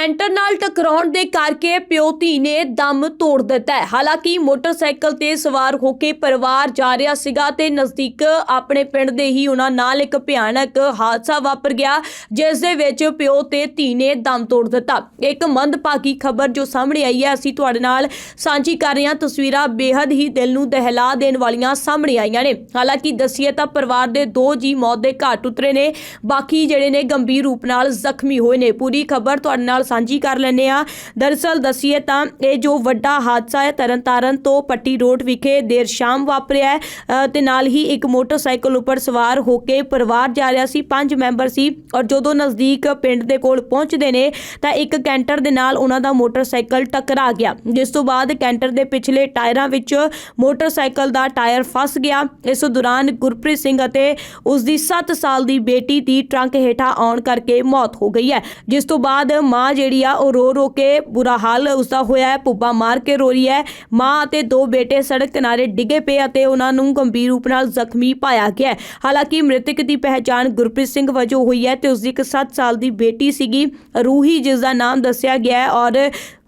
Canter ਨਾਲ ਟਕਰਾਉਣ ਦੇ ਕਰਕੇ ਪਿਓ ਧੀ ਨੇ ਦਮ ਤੋੜ ਦਿੱਤਾ ਹੈ। ਹਾਲਾਂਕਿ ਮੋਟਰਸਾਈਕਲ ਤੇ ਸਵਾਰ ਹੋ ਕੇ ਪਰਿਵਾਰ ਜਾ ਰਿਹਾ ਸੀਗਾ ਤੇ ਨਜ਼ਦੀਕ ਆਪਣੇ ਪਿੰਡ ਦੇ ਹੀ ਉਹਨਾਂ ਨਾਲ ਇੱਕ ਭਿਆਨਕ ਹਾਦਸਾ ਵਾਪਰ ਗਿਆ, ਜਿਸ ਦੇ ਵਿੱਚ ਪਿਓ ਤੇ ਧੀ ਨੇ ਦਮ ਤੋੜ ਦਿੱਤਾ। ਇੱਕ ਮੰਦਭਾਗੀ ਖਬਰ ਜੋ ਸਾਹਮਣੇ ਆਈ ਹੈ, ਅਸੀਂ ਤੁਹਾਡੇ ਨਾਲ ਸਾਂਝੀ ਕਰ ਰਹੇ ਹਾਂ। ਤਸਵੀਰਾਂ ਬੇहद ਹੀ ਦਿਲ ਨੂੰ ਦਹਿਲਾ ਦੇਣ ਵਾਲੀਆਂ ਸਾਹਮਣੇ ਆਈਆਂ ਨੇ। ਹਾਲਾਂਕਿ ਦੱਸੀਏ ਤਾਂ ਪਰਿਵਾਰ ਦੇ ਦੋ ਜੀ ਮੌਤ ਦੇ ਘਾਟ ਉਤਰੇ ਨੇ, ਬਾਕੀ ਜਿਹੜੇ ਨੇ ਗੰਭੀਰ ਰੂਪ ਨਾਲ ਜ਼ਖਮੀ ਹੋਏ ਨੇ। ਪੂਰੀ ਖਬਰ ਤੁਹਾਡੇ ਨਾਲ ਸਾਂਝੀ ਕਰ ਲੈਂਦੇ ਆ ਦਰਅਸਲ ਦੱਸੀਏ ਤਾਂ ਇਹ ਜੋ ਵੱਡਾ ਹਾਦਸਾ ਹੈ, ਤਰਨਤਾਰਨ ਤੋਂ ਪੱਟੀ ਰੋਡ ਵਿਖੇ ਦੇਰ ਸ਼ਾਮ ਵਾਪਰਿਆ ਹੈ ਤੇ ਨਾਲ ਹੀ ਇੱਕ ਮੋਟਰਸਾਈਕਲ ਉੱਪਰ ਸਵਾਰ ਹੋ ਕੇ ਪਰਿਵਾਰ ਜਾ ਰਿਹਾ ਸੀ, ਪੰਜ ਮੈਂਬਰ ਸੀ ਔਰ ਜਦੋਂ ਨਜ਼ਦੀਕ ਪਿੰਡ ਦੇ ਕੋਲ ਪਹੁੰਚਦੇ ਨੇ ਤਾਂ ਇੱਕ ਕੈਂਟਰ ਦੇ ਨਾਲ ਉਹਨਾਂ ਦਾ ਮੋਟਰਸਾਈਕਲ ਟਕਰਾ ਗਿਆ, ਜਿਸ ਤੋਂ ਬਾਅਦ ਕੈਂਟਰ ਦੇ ਪਿਛਲੇ ਟਾਇਰਾਂ ਵਿੱਚ ਮੋਟਰਸਾਈਕਲ ਦਾ ਟਾਇਰ ਫਸ ਗਿਆ। ਇਸ ਦੌਰਾਨ ਗੁਰਪ੍ਰੀਤ ਸਿੰਘ ਅਤੇ ਉਸ ਦੀ 7 ਸਾਲ ਦੀ ਬੇਟੀ ਦੀ ਟਰੰਕ ਹੇਠਾਂ ਆਉਣ ਕਰਕੇ ਮੌਤ ਹੋ ਗਈ ਹੈ, ਜਿਸ ਤੋਂ ਬਾਅਦ ਮਾਂ ਜਿਹੜੀ ਆ, ਉਹ ਰੋ ਰੋ ਕੇ ਬੁਰਾ ਹਾਲ ਉਸਦਾ ਹੋਇਆ ਹੈ ਪੁੱਬਾ ਮਾਰ ਕੇ ਰੋ ਰਹੀ ਹੈ। ਮਾਂ ਅਤੇ ਦੋ ਬੇਟੇ ਸੜਕ ਕਿਨਾਰੇ ਡਿੱਗੇ ਪਏ ਅਤੇ ਉਹਨਾਂ ਨੂੰ ਗੰਭੀਰ ਰੂਪ ਨਾਲ ਜ਼ਖਮੀ ਪਾਇਆ ਗਿਆ ਹਾਲਾਂਕਿ ਮ੍ਰਿਤਕ ਦੀ ਪਹਿਚਾਣ ਗੁਰਪ੍ਰੀਤ ਸਿੰਘ ਵਜੋਂ ਹੋਈ ਹੈ ਤੇ ਉਸ ਦੀ ਇੱਕ 7 ਸਾਲ ਦੀ ਬੇਟੀ ਸੀਗੀ। ਰੂਹੀ ਜਿਸ ਦਾ ਨਾਮ ਦੱਸਿਆ ਗਿਆ ਹੈ ਔਰ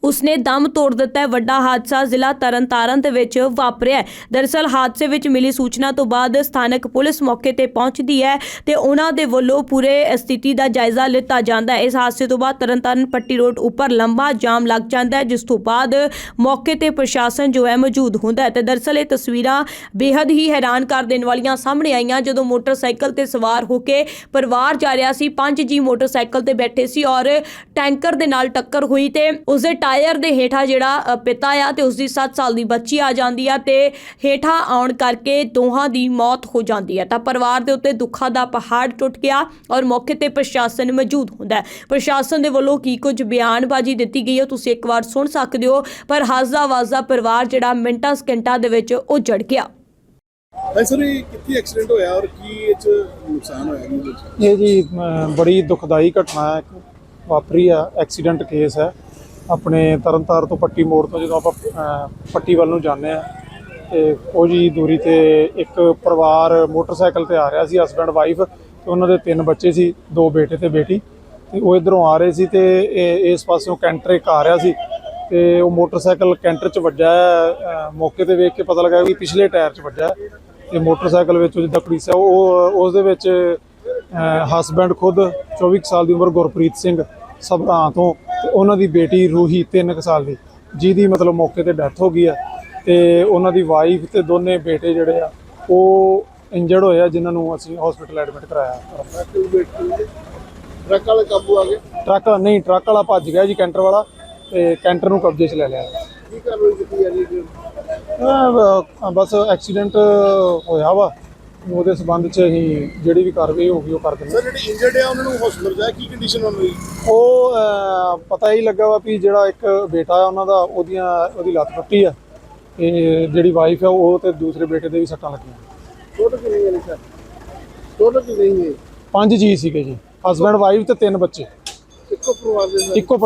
ਉਸਨੇ ਦਮ ਤੋੜ ਦਿੱਤਾ ਵੱਡਾ ਹਾਦਸਾ ਜ਼ਿਲ੍ਹਾ ਤਰਨਤਾਰਨ ਦੇ ਵਿੱਚ ਵਾਪਰਿਆ ਹੈ। ਦਰਅਸਲ ਹਾਦਸੇ ਵਿੱਚ ਮਿਲੀ ਸੂਚਨਾ ਤੋਂ ਬਾਅਦ ਸਥਾਨਕ ਪੁਲਿਸ ਮੌਕੇ ਤੇ ਪਹੁੰਚਦੀ ਹੈ ਤੇ ਉਹਨਾਂ ਦੇ ਵੱਲੋਂ ਪੂਰੇ ਸਥਿਤੀ ਦਾ ਜਾਇਜ਼ਾ ਲਿੱਤਾ ਜਾਂਦਾ ਹੈ। ਇਸ ਹਾਦਸੇ ਤੋਂ ਬਾਅਦ ਤਰਨਤਾਰਨ ਪੱਟੀ ਰੋਡ ਉੱਪਰ ਲੰਬਾ ਜਾਮ ਲੱਗ ਜਾਂਦਾ ਹੈ, ਜਿਸ ਤੋਂ ਬਾਅਦ ਮੌਕੇ ਤੇ ਪ੍ਰਸ਼ਾਸਨ ਜੋ ਹੈ ਮੌਜੂਦ ਹੁੰਦਾ ਹੈ ਤੇ ਦਰਅਸਲ ਇਹ ਤਸਵੀਰਾਂ ਬੇहद ਹੀ ਹੈਰਾਨ ਕਰ ਦੇਣ ਵਾਲੀਆਂ ਸਾਹਮਣੇ ਆਈਆਂ। ਜਦੋਂ ਮੋਟਰਸਾਈਕਲ ਤੇ ਸਵਾਰ ਹੋ ਕੇ ਪਰਿਵਾਰ ਜਾ ਰਿਹਾ ਸੀ, ਪੰਜ ਜੀ ਮੋਟਰਸਾਈਕਲ ਤੇ ਬੈਠੇ ਸੀ ਔਰ ਟੈਂਕਰ ਦੇ ਨਾਲ ਟੱਕਰ ਹੋਈ ਤੇ ਉਸਦੇ ਟਾਇਰ ਦੇ ਹੇਠਾਂ ਜਿਹੜਾ ਪਿਤਾ ਆ ਤੇ ਉਸਦੀ 7 ਸਾਲ ਦੀ ਬੱਚੀ ਆ ਜਾਂਦੀ ਆ ਤੇ ਹੇਠਾਂ ਆਉਣ ਕਰਕੇ ਦੋਹਾਂ ਦੀ ਮੌਤ ਹੋ ਜਾਂਦੀ ਹੈ। ਤਾਂ ਪਰਿਵਾਰ ਦੇ ਉੱਤੇ ਦੁੱਖਾਂ ਦਾ ਪਹਾੜ ਟੁੱਟ ਗਿਆ ਔਰ ਮੌਕੇ ਤੇ ਪ੍ਰਸ਼ਾਸਨ ਮੌਜੂਦ ਹੁੰਦਾ ਹੈ। ਪ੍ਰਸ਼ਾਸਨ ਦੇ ਵੱਲੋਂ ਕੀ ਕੁਝ ਬਿਆਨਬਾਜ਼ੀ ਦਿੱਤੀ ਗਈ ਹੈ ਤੁਸੀਂ ਇੱਕ ਵਾਰ ਸੁਣ ਸਕਦੇ ਹੋ ਪਰ ਹਾਜ਼ਾ ਵਾਜ਼ਾ ਪਰਿਵਾਰ ਜਿਹੜਾ ਮਿੰਟਾਂ ਸਕਿੰਟਾਂ ਦੇ ਵਿੱਚ ਉਜੜ ਗਿਆ। ਭਾਈ ਸਰ ਇਹ ਕਿੱਥੇ ਐਕਸੀਡੈਂਟ ਹੋਇਆ ਔਰ ਕੀ ਇਹ ਚ ਨੁਕਸਾਨ ਹੋਇਆ ਇਹਦੇ ਇਹ ਜੀ ਅਮ, ਬੜੀ ਦੁਖਦਾਈ ਘਟਨਾ ਹੈ ਇੱਕ ਵਾਪਰੀ ਆ ਐਕਸੀਡੈਂਟ ਕੇਸ ਹੈ। ਆਪਣੇ ਤਰਨਤਾਰ ਤੋਂ ਪੱਟੀ ਮੋੜ ਤੋਂ ਜਦੋਂ ਆਪਾਂ ਪੱਟੀ ਵੱਲ ਨੂੰ ਜਾਂਦੇ ਆ ਤੇ ਉਹ ਜੀ ਦੂਰੀ ਤੇ ਇੱਕ ਪਰਿਵਾਰ ਮੋਟਰਸਾਈਕਲ ਤੇ ਆ ਰਿਹਾ ਸੀ ਹਸਬੰਡ ਵਾਈਫ ਤੇ ਉਹਨਾਂ ਦੇ ਤਿੰਨ ਬੱਚੇ ਸੀ, ਦੋ ਬੇਟੇ ਤੇ ਬੇਟੀ, ਤੇ ਉਹ ਇਧਰੋਂ ਆ ਰਹੇ ਸੀ ਤੇ ਇਹ- ਇਸ ਪਾਸਿਓਂ ਕੈਂਟਰ ਇੱਕ ਆ ਰਿਹਾ ਸੀ, ਤੇ ਉਹ ਮੋਟਰਸਾਈਕਲ ਕੈਂਟਰ 'ਚ ਵੱਜਾ ਮੌਕੇ ਤੇ ਵੇਖ ਕੇ ਪਤਾ ਲੱਗਾ ਕਿ ਪਿਛਲੇ ਟਾਇਰ 'ਚ ਵੱਜਾ ਹੈ ਤੇ ਮੋਟਰਸਾਈਕਲ ਵਿੱਚ ਜਿੱਦਾਂ ਪੁਲਿਸ ਹੈ ਉਹ, ਉਸ ਦੇ ਵਿੱਚ ਹਸਬੈਂਡ ਖੁਦ 24 ਕੁ ਸਾਲ ਦੀ ਉਮਰ ਗੁਰਪ੍ਰੀਤ ਸਿੰਘ ਸਭਰਾਂ ਤੋਂ ਤੇ ਉਹਨਾਂ ਦੀ ਬੇਟੀ ਰੂਹੀ 3 ਸਾਲ ਦੀ ਜਿਹਦੀ ਮਤਲਬ ਮੌਕੇ ਤੇ ਡੈਥ ਹੋ ਗਈ ਹੈ ਤੇ ਉਹਨਾਂ ਦੀ ਵਾਈਫ ਤੇ ਦੋਨੇ ਬੇਟੇ ਜਿਹੜੇ ਆ ਉਹ ਇੰਜਰਡ ਹੋਏ ਆ ਜਿਨ੍ਹਾਂ ਨੂੰ ਅਸੀਂ ਹਸਪੀਟਲ ਐਡਮਿਟ ਕਰਾਇਆ। ਟਰੱਕ ਵਾਲੇ ਕਾਬੂ ਆ ਗਏ ਟਰੱਕ ਨਹੀਂ ਟਰੱਕ ਵਾਲਾ ਭੱਜ ਗਿਆ ਜੀ ਕੈਂਟਰ ਵਾਲਾ ਤੇ ਕੈਂਟਰ ਨੂੰ ਕਬਜ਼ੇ 'ਚ ਲੈ ਲਿਆ। ਕੀ ਕਾਰਵਾਈ ਕੀਤੀ ਜਾ ਰਹੀ ਹੈ ਅਹ ਬਸ ਐਕਸੀਡੈਂਟ ਹੋਇਆ ਵਾ। ਉਹਦੇ ਸਬੰਧ 'ਚ ਅਸੀਂ ਜਿਹੜੀ ਵੀ ਕਾਰਵਾਈ ਹੋਊਗੀ ਉਹ ਕਰ ਦਿੰਦੇ ਸਰ ਜਿਹੜੇ ਇੰਜਰਡ ਆ ਉਹਨਾਂ ਨੂੰ ਹਸਪੀਟਲ ਜਾਇਆ ਕੀ ਕੰਡੀਸ਼ਨ ਉਹਨਾਂ ਦੀ? ਉਹ ਅਹ, ਪਤਾ ਹੀ ਲੱਗਾ ਵਾ ਵੀ ਜਿਹੜਾ ਇੱਕ ਬੇਟਾ ਆ ਉਹਨਾਂ ਦਾ ਉਹਦੀਆਂ ਉਹਦੀ ਲੱਤ ਟੁੱਟੀ ਆ। ਤੇ ਜਿਹੜੀ ਵਾਈਫ ਆ ਉਹ ਤੇ ਦੂਸਰੇ ਬੇਟੇ ਦੇ ਵੀ ਸੱਟਾਂ ਲੱਗੀਆਂ। ਟੋਟਲ ਕਿੰਨੇ ਨੇ ਸਰ? ਟੋਟਲ ਕਿੰਨੇ ਹੈ? ਪੰਜ ਜੀ ਸੀਗੇ ਜੀ। ਹਸਬੰਡ ਵਾਈਫ ਤੇ ਤਿੰਨ ਬੱਚੇ। ਇੱਕੋ ਪਰਿਵਾਰ ਦੇ ਸਰ ਇੱਕੋ